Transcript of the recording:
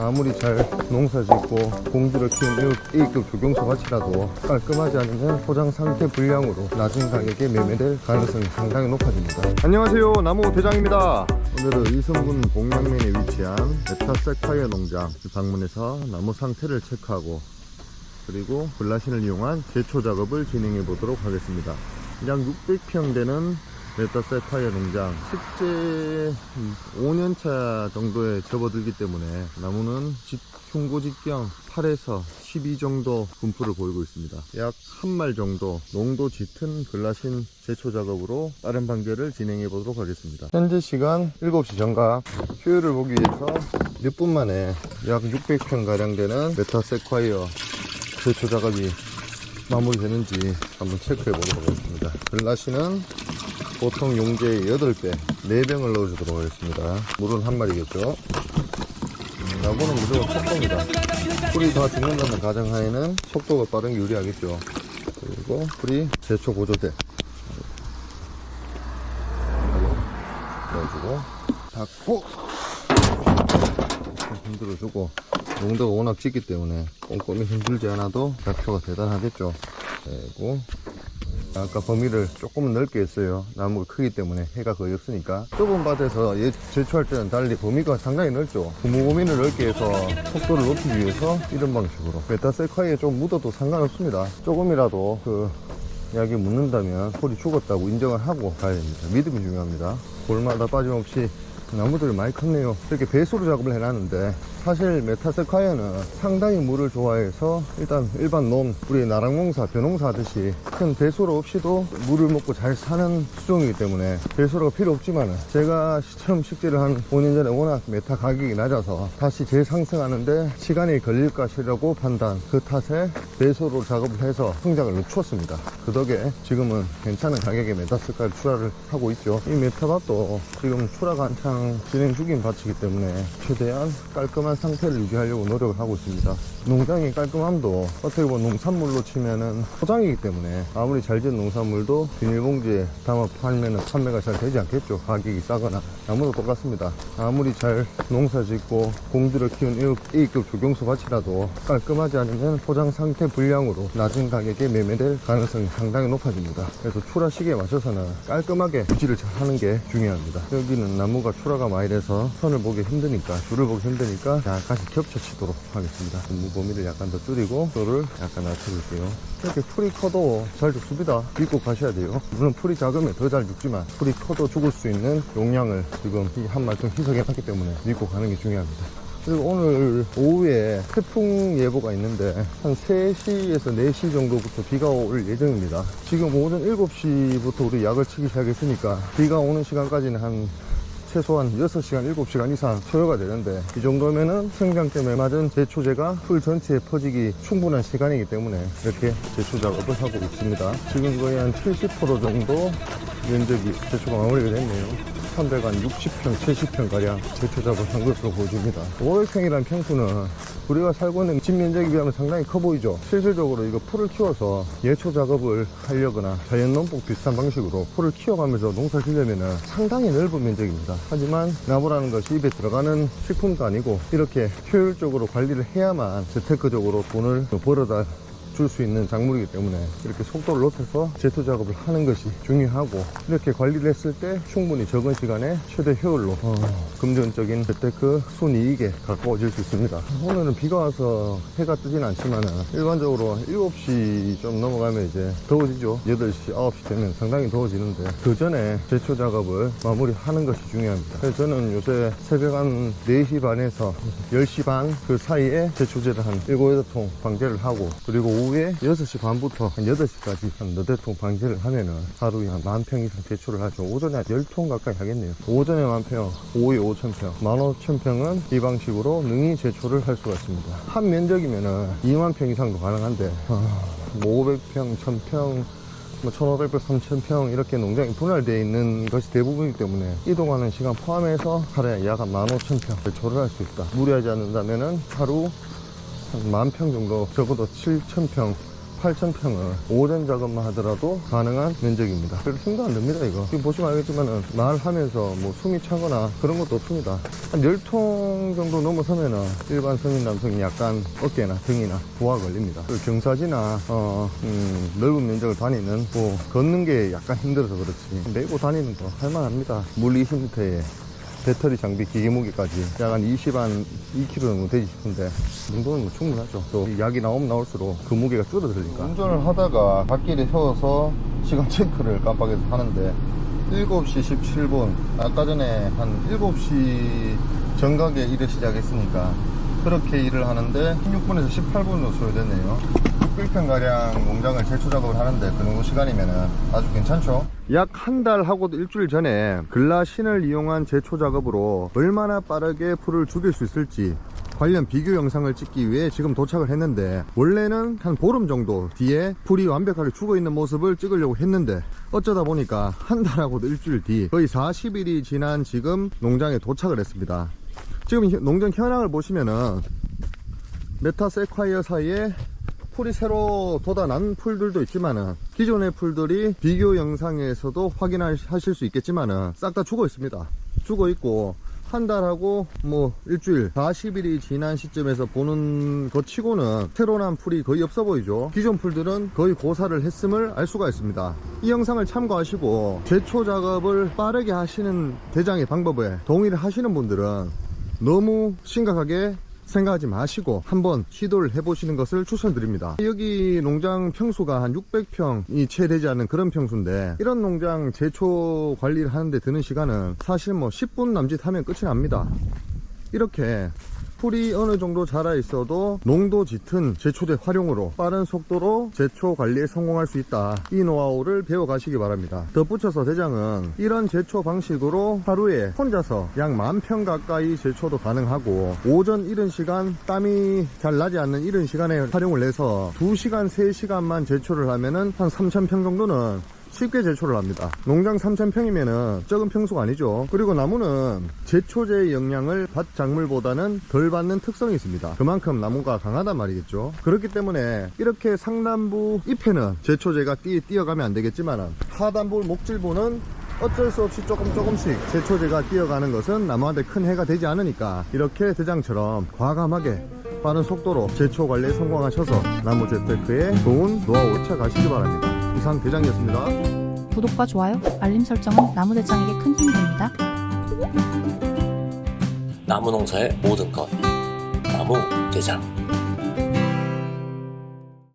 아무리 잘 농사 짓고 공주를 키운 A급 조경소 밭이라도 깔끔하지 않으면 포장 상태 불량으로 낮은 가격에 매매될 가능성이 상당히 높아집니다. 안녕하세요. 나무 대장입니다. 오늘은 이성군 봉양면에 위치한 메타섹파이어 농장 방문해서 나무 상태를 체크하고 그리고 블라신을 이용한 제초 작업을 진행해 보도록 하겠습니다. 약 600평 되는 메타세파이어 농장 실제 5년차 정도에 접어들기 때문에 나무는 직, 흉고 직경 8에서 12 정도 분포를 보이고 있습니다. 약 한 말 정도 농도 짙은 블라신 제초 작업으로 다른 반개를 진행해 보도록 하겠습니다. 현재 시간 7시 정각 효율을 보기 위해서 몇 분 만에 약 600평 가량 되는 메타 세콰이어 제초 작업이 마무리되는지 한번 체크해 보도록 하겠습니다. 블라시는 보통 용제의 8배, 4병을 넣어주도록 하겠습니다. 물은 한 마리겠죠. 음, 나무는 무조건 속도입니다. 풀이 다 죽는다는 가정하에는 속도가 빠른 게 유리하겠죠. 그리고 풀이 제초 보조대. 넣어주고, 닫고, 흔들어주고, 농도가 워낙 짙기 때문에 꼼꼼히 흔들지 않아도 작효가 대단하겠죠. 그리고 아까 범위를 조금 넓게 했어요. 나무가 크기 때문에 해가 거의 없으니까. 좁은 밭에서 얘 제초할 때는 달리 범위가 상당히 넓죠. 구무 범위를 넓게 해서 속도를 높이기 위해서 이런 방식으로. 메타셀카이에 좀 묻어도 상관없습니다. 조금이라도 그 약이 묻는다면 폴이 죽었다고 인정을 하고 가야 됩니다. 믿음이 중요합니다. 골마다 빠짐없이 나무들이 많이 컸네요. 이렇게 배수로 작업을 해놨는데 사실 메타세콰이어는 상당히 물을 좋아해서 일단 일반 논, 우리 나랑농사, 벼농사 하듯이 큰 배수로 없이도 물을 먹고 잘 사는 수종이기 때문에 배수로가 필요 없지만은 제가 처음 식재를 한 5년 전에 워낙 메타 가격이 낮아서 다시 재상승하는데 시간이 걸릴 것이라고 판단 그 탓에 배수로 작업을 해서 성장을 늦췄습니다. 그 덕에 지금은 괜찮은 가격에 메타세콰이어 출하를 하고 있죠. 이 메타밭도 지금 출하가 한창 진행 중인 밭이기 때문에 최대한 깔끔한 상태를 유지하려고 노력을 하고 있습니다. 농장의 깔끔함도 어떻게 보면 농산물로 치면은 포장이기 때문에 아무리 잘 지은 농산물도 비닐봉지에 담아 팔면은 판매가 잘 되지 않겠죠. 가격이 싸거나. 나무도 똑같습니다. 아무리 잘 농사 짓고 공주를 키운 A급 조경소 밭이라도 깔끔하지 않으면 포장 상태 불량으로 낮은 가격에 매매될 가능성이 상당히 높아집니다. 그래서 출하 시기에 맞춰서는 깔끔하게 유지를 잘 하는 게 중요합니다. 여기는 나무가 출하 가 많이 돼서 선을 보기 힘드니까 줄을 보기 힘드니까 약간씩 겹쳐 치도록 하겠습니다. 분무 범위를 약간 더 줄이고 소를 약간 낮춰줄게요. 이렇게 풀이 커도 잘 죽습니다. 믿고 가셔야 돼요. 물론 풀이 작으면 더 잘 죽지만 풀이 커도 죽을 수 있는 용량을 지금 이한 말씀 희석해놨기 때문에 믿고 가는 게 중요합니다. 그리고 오늘 오후에 태풍 예보가 있는데 한 3시에서 4시 정도부터 비가 올 예정입니다. 지금 오전 7시부터 우리 약을 치기 시작했으니까 비가 오는 시간까지는 한 최소한 6시간, 7시간 이상 소요가 되는데 이 정도면은 때문에 맞은 제초제가 풀 전체에 퍼지기 충분한 시간이기 때문에 이렇게 제초 작업을 하고 있습니다. 지금 거의 한 70% 정도 면적이 제초가 마무리가 됐네요. 360평, 70평 가량 제초 작업을 한 것으로 보여집니다. 500평이라는 평수는 우리가 살고 있는 집 면적에 비하면 상당히 커 보이죠. 실질적으로 이거 풀을 키워서 예초 작업을 하려거나 자연 농법 비슷한 방식으로 풀을 키워가면서 농사를 지려면 상당히 넓은 면적입니다. 하지만 나무라는 것이 입에 들어가는 식품도 아니고 이렇게 효율적으로 관리를 해야만 재테크적으로 돈을 벌어다 줄 수 있는 작물이기 때문에 이렇게 속도를 높여서 제토 작업을 하는 것이 중요하고 이렇게 관리를 했을 때 충분히 적은 시간에 최대 효율로 어, 금전적인 재테크 순이익에 가까워질 수 있습니다. 오늘은 비가 와서 해가 뜨진 않지만 일반적으로 7시 좀 넘어가면 이제 더워지죠. 8시, 9시 되면 상당히 더워지는데 그 전에 제초 작업을 마무리하는 것이 중요합니다. 그래서 저는 요새 새벽 한 4시 반에서 10시 반 그 사이에 제초제를 한 7, 8통 방제를 하고 그리고 오후 에 6시 반부터 한 8시까지 한 너댓 통 방제를 하면은 하루에 한 만 평 이상 제초를 하죠. 오전에 한 10통 가까이 하겠네요. 오전에 만 평, 오후에 5천 평, 15,000평은 이 방식으로 능히 제초를 할 수가 있습니다. 한 면적이면은 2만 평 이상도 가능한데, 아, 뭐 500평, 1000평, 뭐 1,500평, 3,000평 이렇게 농장이 분할되어 있는 것이 대부분이기 때문에 이동하는 시간 포함해서 하루에 약 한 15,000평 제초를 할수 있다. 무리하지 않는다면은 하루 한 만 평 정도 적어도 7,000평 8,000평을 오전 작업만 하더라도 가능한 면적입니다. 그래도 힘도 안 듭니다, 이거. 지금 보시면 알겠지만은 말 하면서 뭐 숨이 차거나 그런 것도 없습니다. 한 10통 정도 넘어서면은 일반 성인 남성이 약간 어깨나 등이나 부하 걸립니다. 그 경사지나, 어, 음, 넓은 면적을 다니는 뭐 걷는 게 약간 힘들어서 그렇지. 메고 다니는 거 할만합니다. 물 20m에 배터리 장비 기계 무게까지 약 한 20, 한 2kg 정도 되지 싶은데 이 정도는 뭐 충분하죠. 또이 약이 나오면 나올수록 그 무게가 줄어들니까. 운전을 하다가 갓길에 세워서 시간 체크를 깜빡해서 하는데 7시 17분 아까 전에 한 7시 정각에 일을 시작했으니까 그렇게 일을 하는데 16분에서 18분으로 소요됐네요 600평가량 농장을 제초 작업을 하는데 그 정도 시간이면 아주 괜찮죠? 약 한 달 하고도 일주일 전에 글라신을 이용한 제초 작업으로 얼마나 빠르게 풀을 죽일 수 있을지 관련 비교 영상을 찍기 위해 지금 도착을 했는데 원래는 한 보름 정도 뒤에 풀이 완벽하게 죽어 있는 모습을 찍으려고 했는데 어쩌다 보니까 한 달하고도 일주일 뒤 거의 40일이 지난 지금 농장에 도착을 했습니다. 지금 현- 농장 현황을 보시면은 메타 세콰이어 사이에 풀이 새로 돋아난 풀들도 있지만은 기존의 풀들이 비교 영상에서도 확인하실 수 있겠지만은 싹 다 죽어 있습니다. 죽어 있고 한 달하고 뭐 일주일 40일이 지난 시점에서 보는 것 치고는 새로 난 풀이 거의 없어 보이죠 기존 풀들은 거의 고사를 했음을 알 수가 있습니다 이 영상을 참고하시고 제초 작업을 빠르게 하시는 대장의 방법에 동의를 하시는 분들은 너무 심각하게 생각하지 마시고 한번 시도를 해보시는 것을 추천드립니다. 여기 농장 평수가 한 600평이 채 되지 않는 그런 평수인데 이런 농장 제초 관리를 하는데 드는 시간은 사실 뭐 10분 남짓 하면 끝이 납니다. 이렇게 풀이 어느 정도 자라 있어도 농도 짙은 제초제 활용으로 빠른 속도로 제초 관리에 성공할 수 있다. 이 노하우를 배워 가시기 바랍니다. 덧붙여서 대장은 이런 제초 방식으로 하루에 혼자서 약 만 평 가까이 제초도 가능하고 오전 이른 시간 땀이 잘 나지 않는 이른 시간에 활용을 해서 2시간, 3시간만 제초를 하면은 한 3,000평 정도는 쉽게 제초를 합니다. 농장 3,000평이면은 적은 평수가 아니죠. 그리고 나무는 제초제의 영향을 밭 작물보다는 덜 받는 특성이 있습니다. 그만큼 나무가 강하단 말이겠죠. 그렇기 때문에 이렇게 상단부 잎에는 제초제가 뛰, 뛰어가면 안 되겠지만은 하단부 목질부는 어쩔 수 없이 조금 조금씩 제초제가 뛰어가는 것은 나무한테 큰 해가 되지 않으니까 이렇게 대장처럼 과감하게 빠른 속도로 제초 관리에 성공하셔서 나무 재테크에 좋은 노하우 찾아가시기 바랍니다. 이상 대장이었습니다. 구독과 좋아요, 알림 설정은 나무대장에게 큰 힘이 됩니다. 나무 농사의 모든 것 나무 대장